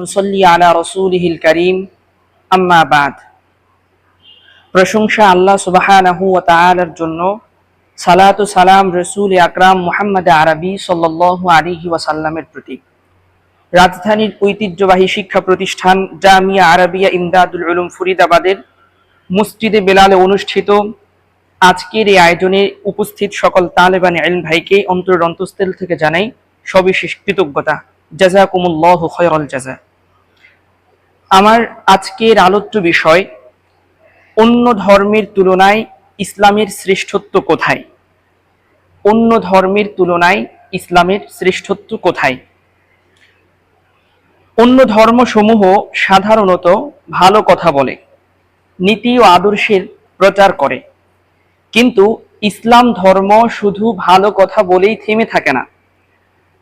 নুসল্লি আলা রসুলহিল করিম আম্মা বাদ প্রশংসা আল্লাহ জন্য। সালাতু সালাম রসুল আকরাম আরবি সাল্লাল্লাহু আলাইহি ওয়াসাল্লামের প্রতি রাজধানীর ঐতিহ্যবাহী শিক্ষা প্রতিষ্ঠান জামিয়া আরবিয়া ইমদাদুল উলুম ফরিদাবাদের মসজিদে বেলালে অনুষ্ঠিত আজকের এই আয়োজনে উপস্থিত সকল তালেবান এলম ভাইকে অন্তর অন্তস্থল থেকে জানাই সবিশেষ কৃতজ্ঞতা। জাজাকুমুল্লাহ খয়রল জাজা। আমার আজকের আলোচ্য বিষয়, অন্য ধর্মের তুলনায় ইসলামের শ্রেষ্ঠত্ব কোথায়? অন্য ধর্মের তুলনায় ইসলামের শ্রেষ্ঠত্ব কোথায়? অন্য ধর্মসমূহ সাধারণত ভালো কথা বলে, নীতি ও আদর্শের প্রচার করে। কিন্তু ইসলাম ধর্ম শুধু ভালো কথা বলেই থেমে থাকে না,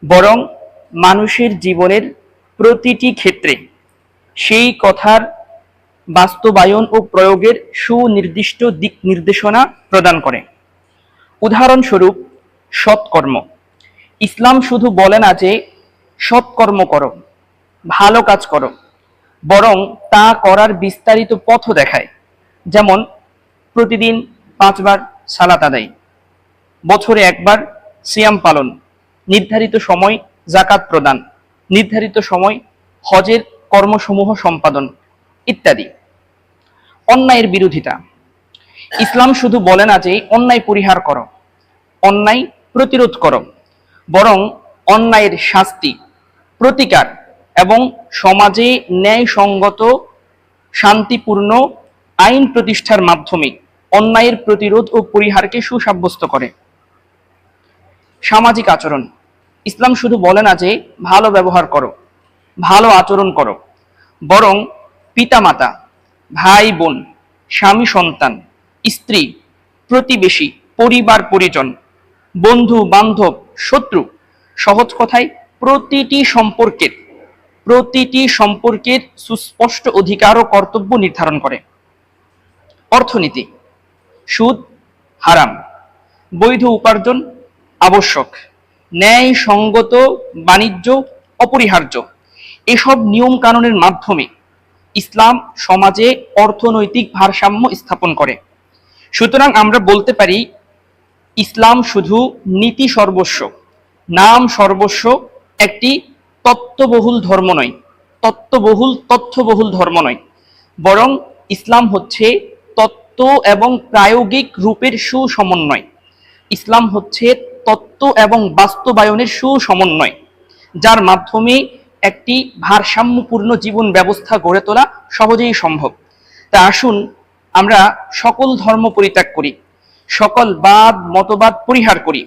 বরং মানুষের জীবনের প্রতিটি ক্ষেত্রে। সেই কথার বাস্তবায়ন ও প্রয়োগের সুনির্দিষ্ট দিক নির্দেশনা প্রদান করে। উদাহরণস্বরূপ, সৎকর্ম। ইসলাম শুধু বলে না যে, সৎকর্ম করো, ভালো কাজ করো, বরং তা করার বিস্তারিত পথও দেখায়। যেমন, প্রতিদিন পাঁচবার সালাত আদায়, বছরে একবার সিয়াম পালন, নির্ধারিত সময় জাকাত প্রদান, নির্ধারিত সময় হজের কর্মসমূহ সম্পাদন, ইত্যাদি। অন্যায়ের বিরোধিতা। ইসলাম শুধু বলে না যে অন্যায় পরিহার করো, অন্যায় প্রতিরোধ করো, বরং অন্যায়ের শাস্তি, প্রতিকার এবং সমাজে ন্যায়সঙ্গত, শান্তিপূর্ণ আইন প্রতিষ্ঠার মাধ্যমে অন্যায়ের প্রতিরোধ ও পরিহারকে সুসাব্যস্ত করে। সামাজিক আচরণ। ইসলাম শুধু বলে না যে ভালো ব্যবহার করো ভালো আচরণ করো। বরং পিতামাতা, ভাই বোন, স্বামী সন্তান, স্ত্রী, প্রতিবেশী, পরিবার পরিজন, বন্ধু বান্ধব, শত্রু, সহজ কথায় প্রতিটি সম্পর্কের প্রতিটি সম্পর্কের সুস্পষ্ট অধিকার ও কর্তব্য নির্ধারণ করে। অর্থনীতি, সুদ হারাম, বৈধ উপার্জন আবশ্যক ন্যায় সঙ্গত বাণিজ্য অপরিহার্য। এসব নিয়ম কানুনের মাধ্যমে ইসলাম সমাজে অর্থনৈতিক ভারসাম্য স্থাপন করে। সুতরাং আমরা বলতে পারি, ইসলাম শুধু নীতি সর্বস্ব, নাম সর্বস্ব একটি তত্ত্ববহুল ধর্ম নয়, তত্ত্ববহুল, তথ্যবহুল ধর্ম নয়, বরং ইসলাম হচ্ছে তত্ত্ব এবং প্রায়োগিক রূপের সুসমন্বয়। ইসলাম হচ্ছে তত্ত্ব এবং বাস্তবায়নের সুসমন্বয়, যার মাধ্যমে একটি ভারসাম্যপূর্ণ জীবন ব্যবস্থা গড়ে তোলা সহজেই সম্ভব। তা আসুন আমরা সকল ধর্ম পরিত্যাগ করি, সকল বাদ, মতবাদ পরিহার করি।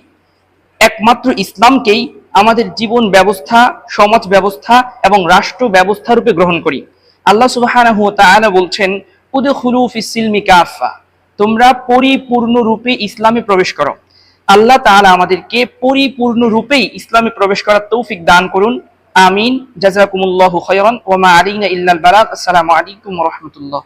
একমাত্র ইসলামকেই আমাদের জীবন ব্যবস্থা, সমাজ ব্যবস্থা এবং রাষ্ট্র ব্যবস্থা রূপে গ্রহণ করি। আল্লাহ ওয়া বলছেন, উদখুলু ফিস-সিলমি কাফা। তোমরা পরিপূর্ণ রূপে ইসলামে প্রবেশ করো। আল্লাহ তাআলা আমাদেরকে পরিপূর্ণ রূপেই ইসলামে প্রবেশ করার তৌফিক দান করুন। আমিন জাযাকুমুল্লাহু খায়রান ওয়া মা আলাইনা ইল্লাল বালাগ আসসালামু আলাইকুম ওয়া রাহমাতুল্লাহ